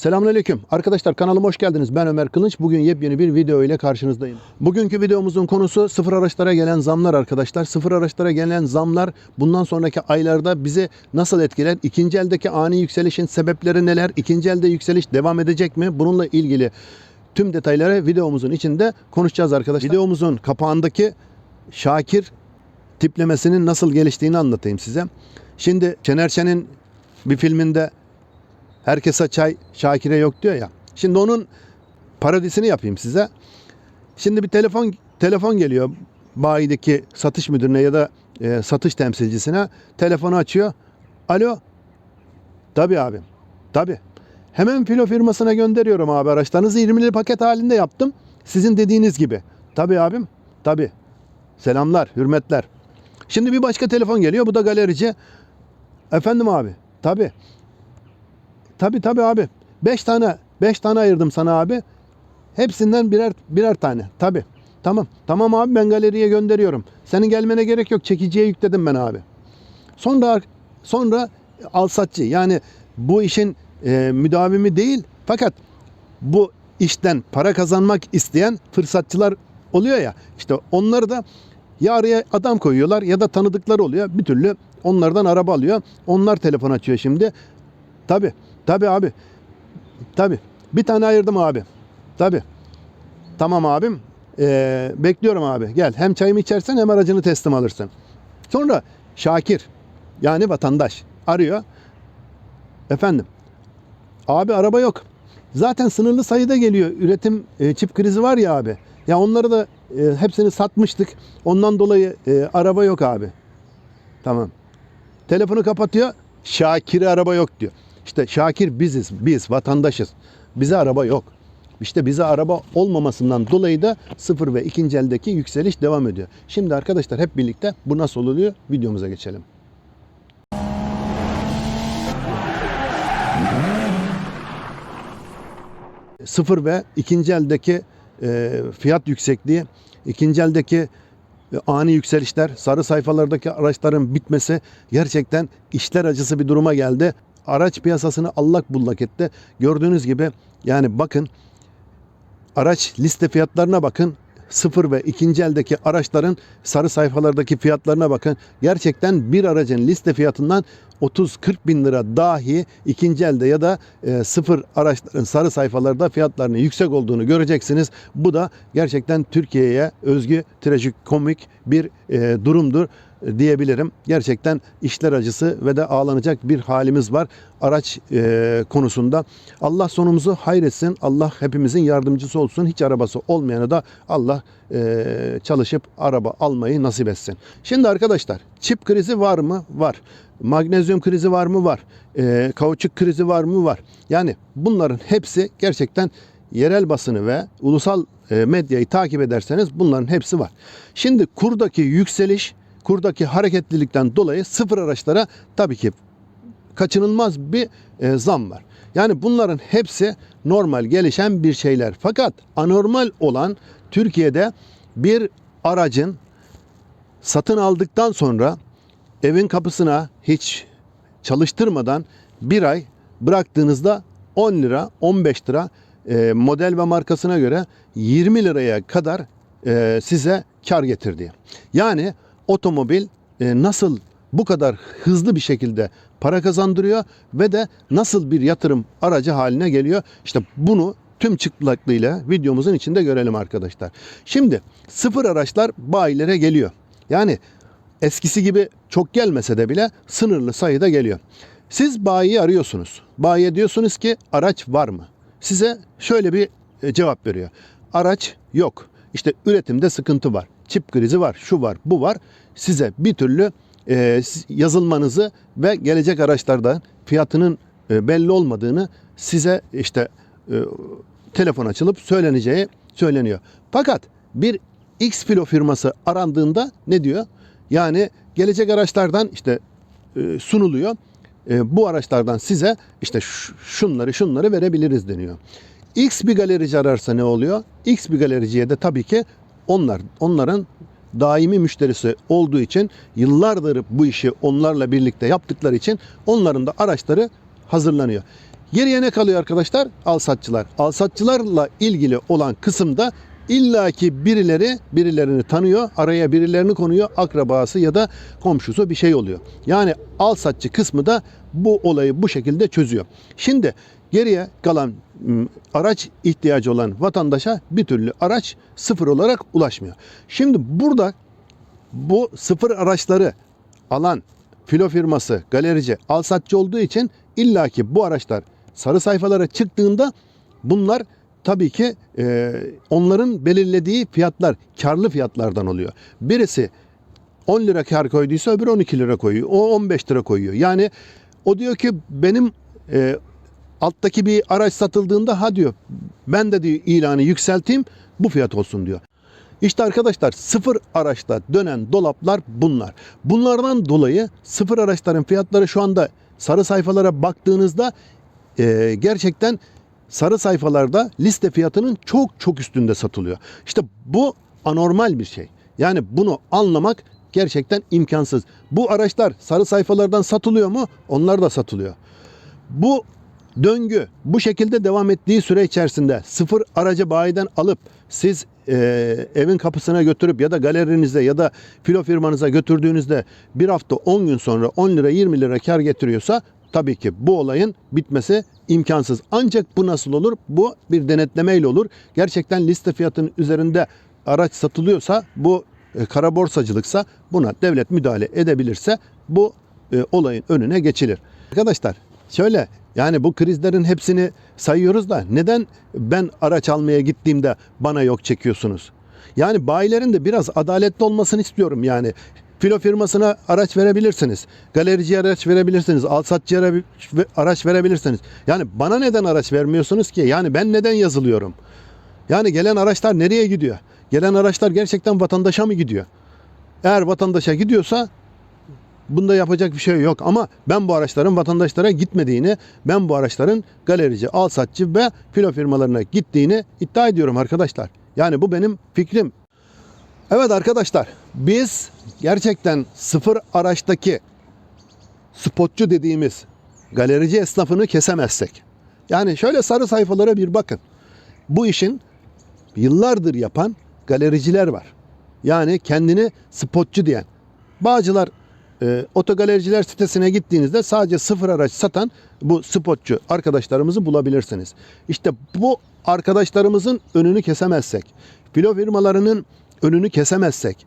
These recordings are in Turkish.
Selamünaleyküm. Arkadaşlar kanalıma hoş geldiniz. Ben Ömer Kılınç. Bugün yepyeni bir video ile karşınızdayım. Bugünkü videomuzun konusu sıfır araçlara gelen zamlar arkadaşlar. Sıfır araçlara gelen zamlar bundan sonraki aylarda bizi nasıl etkiler? İkinci eldeki ani yükselişin sebepleri neler? İkinci elde yükseliş devam edecek mi? Bununla ilgili tüm detayları videomuzun içinde konuşacağız arkadaşlar. Videomuzun kapağındaki Şakir tiplemesinin nasıl geliştiğini anlatayım size. Şimdi Şener Şen'in bir filminde Herkese çay Şakir'e yok diyor ya. Şimdi onun parodisini yapayım size. Şimdi bir telefon telefon geliyor bayideki satış müdürüne ya da e, satış temsilcisine. Telefonu açıyor. Alo. Tabii abi. Tabii. Hemen filo firmasına gönderiyorum abi araçlarınızı 20'li paket halinde yaptım. Sizin dediğiniz gibi. Tabii abim. Tabii. Selamlar, hürmetler. Şimdi bir başka telefon geliyor. Bu da galerici. Efendim abi. Tabii. Tabii tabii abi. Beş tane, beş tane ayırdım sana abi. Hepsinden birer birer tane. Tabii. Tamam. Tamam abi ben galeriye gönderiyorum. Senin gelmene gerek yok. Çekiciye yükledim ben abi. Sonra sonra alsatçı yani bu işin e, müdavimi değil fakat bu işten para kazanmak isteyen fırsatçılar oluyor ya işte onları da ya araya adam koyuyorlar ya da tanıdıkları oluyor bir türlü onlardan araba alıyor onlar telefon açıyor şimdi tabi tabi abi tabi bir tane ayırdım abi tabi tamam abim Ee, bekliyorum abi gel hem çayımı içersen hem aracını teslim alırsın sonra Şakir yani vatandaş arıyor efendim Abi araba yok. Zaten sınırlı sayıda geliyor. Üretim e, çip krizi var ya abi. Ya onları da e, hepsini satmıştık. Ondan dolayı e, araba yok abi. Tamam. Telefonu kapatıyor. Şakir'e araba yok diyor. İşte Şakir biziz. Biz vatandaşız. Bize araba yok. İşte bize araba olmamasından dolayı da sıfır ve ikinci eldeki yükseliş devam ediyor. Şimdi arkadaşlar hep birlikte bu nasıl oluyor videomuza geçelim. sıfır ve ikinci eldeki e, fiyat yüksekliği, ikinci eldeki e, ani yükselişler, sarı sayfalardaki araçların bitmesi gerçekten işler acısı bir duruma geldi. Araç piyasasını allak bullak etti. Gördüğünüz gibi yani bakın araç liste fiyatlarına bakın. Sıfır ve ikinci eldeki araçların sarı sayfalardaki fiyatlarına bakın. Gerçekten bir aracın liste fiyatından 30-40 bin lira dahi ikinci elde ya da e, sıfır araçların sarı sayfalarda fiyatlarının yüksek olduğunu göreceksiniz. Bu da gerçekten Türkiye'ye özgü trajikomik bir e, durumdur diyebilirim. Gerçekten işler acısı ve de ağlanacak bir halimiz var araç e, konusunda. Allah sonumuzu hayretsin. Allah hepimizin yardımcısı olsun. Hiç arabası olmayana da Allah e, çalışıp araba almayı nasip etsin. Şimdi arkadaşlar çip krizi var mı? Var. Magnezyum krizi var mı? Var. E, kauçuk krizi var mı? Var. Yani bunların hepsi gerçekten yerel basını ve ulusal e, medyayı takip ederseniz bunların hepsi var. Şimdi kurdaki yükseliş, kurdaki hareketlilikten dolayı sıfır araçlara tabii ki kaçınılmaz bir e, zam var. Yani bunların hepsi normal gelişen bir şeyler. Fakat anormal olan Türkiye'de bir aracın satın aldıktan sonra evin kapısına hiç çalıştırmadan bir ay bıraktığınızda 10 lira, 15 lira e, model ve markasına göre 20 liraya kadar e, size kar getirdi. Yani otomobil e, nasıl bu kadar hızlı bir şekilde para kazandırıyor ve de nasıl bir yatırım aracı haline geliyor? İşte bunu tüm çıplaklığıyla videomuzun içinde görelim arkadaşlar. Şimdi sıfır araçlar bayilere geliyor. Yani eskisi gibi çok gelmese de bile sınırlı sayıda geliyor. Siz bayiyi arıyorsunuz. Bayiye diyorsunuz ki araç var mı? Size şöyle bir e, cevap veriyor. Araç yok. İşte üretimde sıkıntı var. Çip krizi var. Şu var, bu var. Size bir türlü e, yazılmanızı ve gelecek araçlarda fiyatının e, belli olmadığını size işte e, telefon açılıp söyleneceği söyleniyor. Fakat bir X filo firması arandığında ne diyor? Yani gelecek araçlardan işte e, sunuluyor. E, bu araçlardan size işte şunları şunları verebiliriz deniyor. X bir galerici ararsa ne oluyor? X bir galericiye de tabii ki onlar onların daimi müşterisi olduğu için yıllardır bu işi onlarla birlikte yaptıkları için onların da araçları hazırlanıyor. Geriye ne kalıyor arkadaşlar? Alsatçılar. Alsatçılarla ilgili olan kısımda illaki birileri birilerini tanıyor, araya birilerini konuyor, akrabası ya da komşusu bir şey oluyor. Yani alsatçı kısmı da bu olayı bu şekilde çözüyor. Şimdi geriye kalan araç ihtiyacı olan vatandaşa bir türlü araç sıfır olarak ulaşmıyor. Şimdi burada bu sıfır araçları alan filo firması, galerici, alsatçı olduğu için illaki bu araçlar sarı sayfalara çıktığında bunlar tabii ki e, onların belirlediği fiyatlar karlı fiyatlardan oluyor. Birisi 10 lira kar koyduysa öbürü 12 lira koyuyor. O 15 lira koyuyor. Yani o diyor ki benim e, alttaki bir araç satıldığında ha diyor ben de diyor ilanı yükselteyim bu fiyat olsun diyor. İşte arkadaşlar sıfır araçta dönen dolaplar bunlar. Bunlardan dolayı sıfır araçların fiyatları şu anda sarı sayfalara baktığınızda e, gerçekten sarı sayfalarda liste fiyatının çok çok üstünde satılıyor. İşte bu anormal bir şey. Yani bunu anlamak gerçekten imkansız. Bu araçlar sarı sayfalardan satılıyor mu? Onlar da satılıyor. Bu döngü bu şekilde devam ettiği süre içerisinde sıfır aracı bayiden alıp siz e, evin kapısına götürüp ya da galerinizde ya da filo firmanıza götürdüğünüzde bir hafta 10 gün sonra 10 lira 20 lira kar getiriyorsa tabii ki bu olayın bitmesi imkansız. Ancak bu nasıl olur? Bu bir denetlemeyle olur. Gerçekten liste fiyatının üzerinde araç satılıyorsa bu e, kara borsacılıksa buna devlet müdahale edebilirse bu e, olayın önüne geçilir. Arkadaşlar şöyle yani bu krizlerin hepsini sayıyoruz da neden ben araç almaya gittiğimde bana yok çekiyorsunuz? Yani bayilerin de biraz adaletli olmasını istiyorum yani. Filo firmasına araç verebilirsiniz. Galericiye araç verebilirsiniz. Alsatçıya ara- araç verebilirsiniz. Yani bana neden araç vermiyorsunuz ki? Yani ben neden yazılıyorum? Yani gelen araçlar nereye gidiyor? Gelen araçlar gerçekten vatandaşa mı gidiyor? Eğer vatandaşa gidiyorsa bunda yapacak bir şey yok ama ben bu araçların vatandaşlara gitmediğini, ben bu araçların galerici, alsatçı ve filo firmalarına gittiğini iddia ediyorum arkadaşlar. Yani bu benim fikrim. Evet arkadaşlar, biz gerçekten sıfır araçtaki spotçu dediğimiz galerici esnafını kesemezsek. Yani şöyle sarı sayfalara bir bakın. Bu işin yıllardır yapan galericiler var. Yani kendini spotçu diyen. Bağcılar e, otogalericiler sitesine gittiğinizde sadece sıfır araç satan bu spotçu arkadaşlarımızı bulabilirsiniz. İşte bu arkadaşlarımızın önünü kesemezsek, filo firmalarının önünü kesemezsek,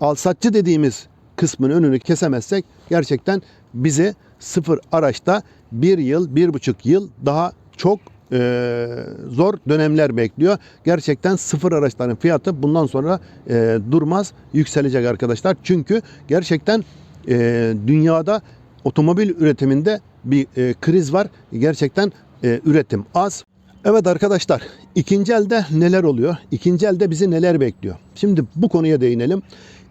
alsatçı dediğimiz kısmın önünü kesemezsek gerçekten bizi sıfır araçta bir yıl, bir buçuk yıl daha çok e, zor dönemler bekliyor. Gerçekten sıfır araçların fiyatı bundan sonra e, durmaz, yükselecek arkadaşlar. Çünkü gerçekten e, dünyada otomobil üretiminde bir e, kriz var. Gerçekten e, üretim az. Evet arkadaşlar ikinci elde neler oluyor? İkinci elde bizi neler bekliyor? Şimdi bu konuya değinelim.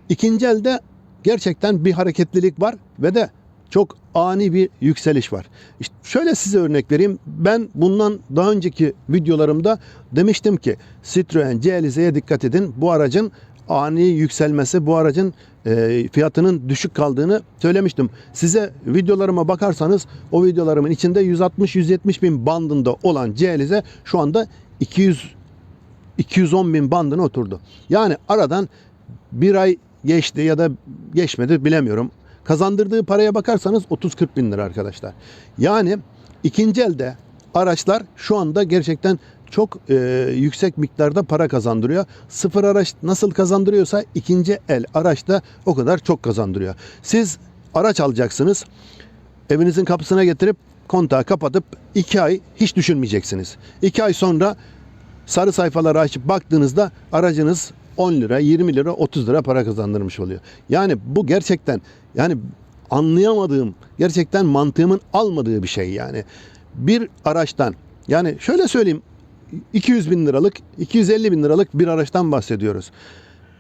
İkinci elde gerçekten bir hareketlilik var ve de çok ani bir yükseliş var. İşte şöyle size örnek vereyim. Ben bundan daha önceki videolarımda demiştim ki Citroen CLZ'ye dikkat edin. Bu aracın ani yükselmesi, bu aracın e, fiyatının düşük kaldığını söylemiştim. Size videolarıma bakarsanız o videolarımın içinde 160-170 bin bandında olan CLZ şu anda 200 210 bin bandına oturdu. Yani aradan bir ay geçti ya da geçmedi bilemiyorum. Kazandırdığı paraya bakarsanız 30-40 bin lira arkadaşlar. Yani ikinci elde araçlar şu anda gerçekten çok e, yüksek miktarda para kazandırıyor. Sıfır araç nasıl kazandırıyorsa ikinci el araç da o kadar çok kazandırıyor. Siz araç alacaksınız. Evinizin kapısına getirip kontağı kapatıp 2 ay hiç düşünmeyeceksiniz. 2 ay sonra sarı sayfaları açıp baktığınızda aracınız 10 lira, 20 lira, 30 lira para kazandırmış oluyor. Yani bu gerçekten yani anlayamadığım, gerçekten mantığımın almadığı bir şey yani. Bir araçtan yani şöyle söyleyeyim 200 bin liralık, 250 bin liralık bir araçtan bahsediyoruz.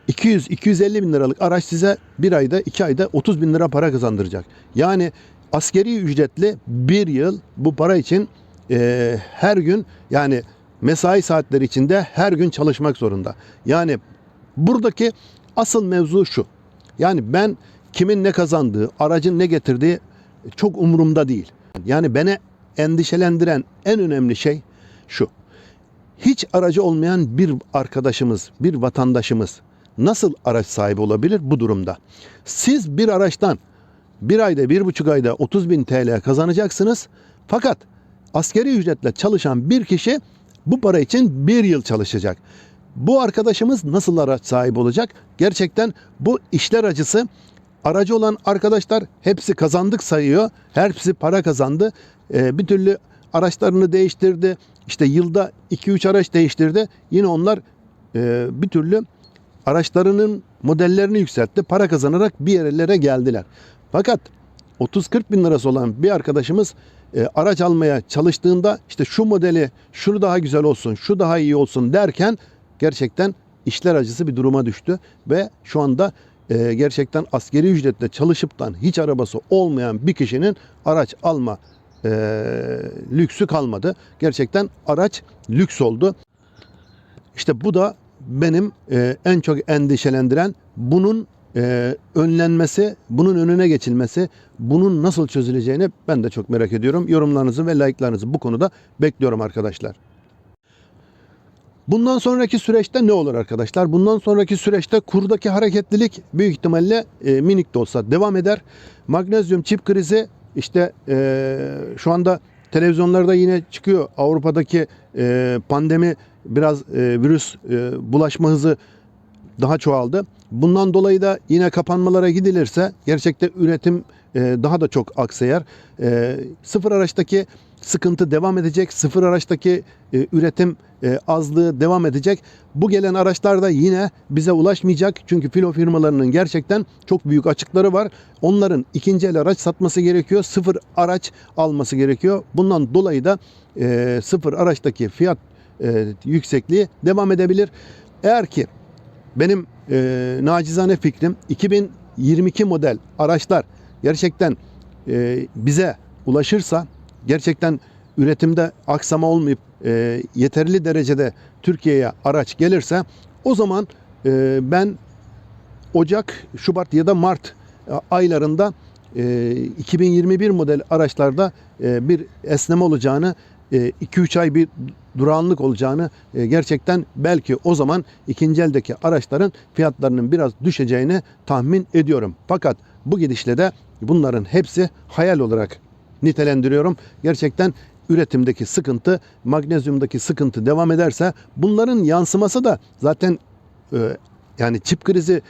200-250 bin liralık araç size bir ayda, iki ayda 30 bin lira para kazandıracak. Yani askeri ücretli bir yıl bu para için e, her gün yani mesai saatleri içinde her gün çalışmak zorunda. Yani buradaki asıl mevzu şu. Yani ben kimin ne kazandığı, aracın ne getirdiği çok umurumda değil. Yani bana endişelendiren en önemli şey şu. Hiç aracı olmayan bir arkadaşımız, bir vatandaşımız nasıl araç sahibi olabilir bu durumda? Siz bir araçtan bir ayda, bir buçuk ayda 30 bin TL kazanacaksınız. Fakat askeri ücretle çalışan bir kişi bu para için bir yıl çalışacak. Bu arkadaşımız nasıl araç sahibi olacak? Gerçekten bu işler acısı. Aracı olan arkadaşlar hepsi kazandık sayıyor. Hepsi para kazandı. Ee, bir türlü araçlarını değiştirdi. İşte yılda 2-3 araç değiştirdi. Yine onlar e, bir türlü araçlarının modellerini yükseltti. Para kazanarak bir yerlere geldiler. Fakat 30-40 bin lirası olan bir arkadaşımız e, araç almaya çalıştığında işte şu modeli, şu daha güzel olsun, şu daha iyi olsun derken gerçekten işler acısı bir duruma düştü ve şu anda e, gerçekten askeri ücretle çalışıptan hiç arabası olmayan bir kişinin araç alma e, lüksü kalmadı. Gerçekten araç lüks oldu. İşte bu da benim e, en çok endişelendiren bunun e, önlenmesi, bunun önüne geçilmesi, bunun nasıl çözüleceğini ben de çok merak ediyorum. Yorumlarınızı ve like'larınızı bu konuda bekliyorum arkadaşlar. Bundan sonraki süreçte ne olur arkadaşlar? Bundan sonraki süreçte kurdaki hareketlilik büyük ihtimalle e, minik de olsa devam eder. Magnezyum çip krizi işte e, şu anda televizyonlarda yine çıkıyor. Avrupa'daki e, pandemi biraz e, virüs e, bulaşma hızı daha çoğaldı. Bundan dolayı da yine kapanmalara gidilirse gerçekte üretim daha da çok aksayar. E, sıfır araçtaki sıkıntı devam edecek. Sıfır araçtaki e, üretim e, azlığı devam edecek. Bu gelen araçlar da yine bize ulaşmayacak. Çünkü filo firmalarının gerçekten çok büyük açıkları var. Onların ikinci el araç satması gerekiyor. Sıfır araç alması gerekiyor. Bundan dolayı da e, sıfır araçtaki fiyat yüksekliği devam edebilir. Eğer ki benim e, nacizane fikrim 2022 model araçlar gerçekten e, bize ulaşırsa gerçekten üretimde aksama olmayıp e, yeterli derecede Türkiye'ye araç gelirse o zaman e, ben Ocak, Şubat ya da Mart e, aylarında e, 2021 model araçlarda e, bir esneme olacağını, 2-3 ay bir durağanlık olacağını e, gerçekten belki o zaman ikinci eldeki araçların fiyatlarının biraz düşeceğini tahmin ediyorum. Fakat bu gidişle de bunların hepsi hayal olarak nitelendiriyorum. Gerçekten üretimdeki sıkıntı, magnezyumdaki sıkıntı devam ederse bunların yansıması da zaten e, yani çip krizi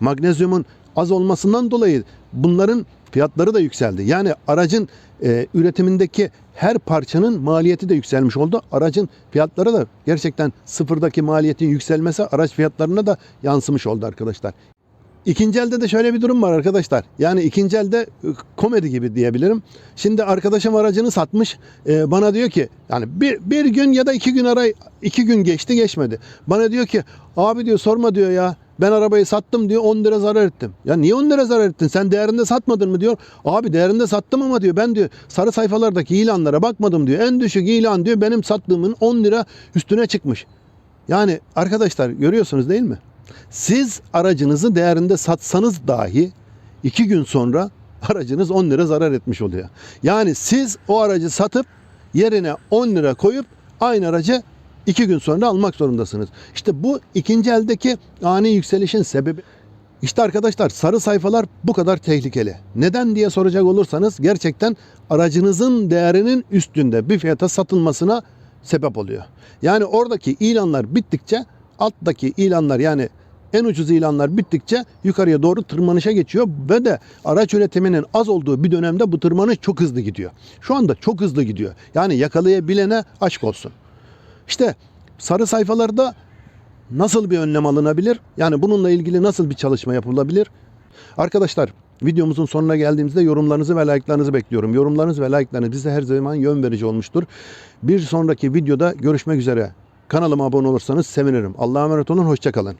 magnezyumun az olmasından dolayı bunların fiyatları da yükseldi. Yani aracın e, üretimindeki her parçanın maliyeti de yükselmiş oldu. Aracın fiyatları da gerçekten sıfırdaki maliyetin yükselmesi araç fiyatlarına da yansımış oldu arkadaşlar. İkinci elde de şöyle bir durum var arkadaşlar. Yani ikinci elde e, komedi gibi diyebilirim. Şimdi arkadaşım aracını satmış. E, bana diyor ki yani bir, bir gün ya da iki gün aray iki gün geçti geçmedi. Bana diyor ki abi diyor sorma diyor ya. Ben arabayı sattım diyor 10 lira zarar ettim. Ya niye 10 lira zarar ettin? Sen değerinde satmadın mı diyor. Abi değerinde sattım ama diyor ben diyor sarı sayfalardaki ilanlara bakmadım diyor. En düşük ilan diyor benim sattığımın 10 lira üstüne çıkmış. Yani arkadaşlar görüyorsunuz değil mi? Siz aracınızı değerinde satsanız dahi iki gün sonra aracınız 10 lira zarar etmiş oluyor. Yani siz o aracı satıp yerine 10 lira koyup aynı aracı iki gün sonra almak zorundasınız. İşte bu ikinci eldeki ani yükselişin sebebi. İşte arkadaşlar sarı sayfalar bu kadar tehlikeli. Neden diye soracak olursanız gerçekten aracınızın değerinin üstünde bir fiyata satılmasına sebep oluyor. Yani oradaki ilanlar bittikçe alttaki ilanlar yani en ucuz ilanlar bittikçe yukarıya doğru tırmanışa geçiyor ve de araç üretiminin az olduğu bir dönemde bu tırmanış çok hızlı gidiyor. Şu anda çok hızlı gidiyor. Yani yakalayabilene aşk olsun. İşte sarı sayfalarda nasıl bir önlem alınabilir? Yani bununla ilgili nasıl bir çalışma yapılabilir? Arkadaşlar videomuzun sonuna geldiğimizde yorumlarınızı ve like'larınızı bekliyorum. Yorumlarınız ve like'larınız bize her zaman yön verici olmuştur. Bir sonraki videoda görüşmek üzere. Kanalıma abone olursanız sevinirim. Allah'a emanet olun. Hoşçakalın.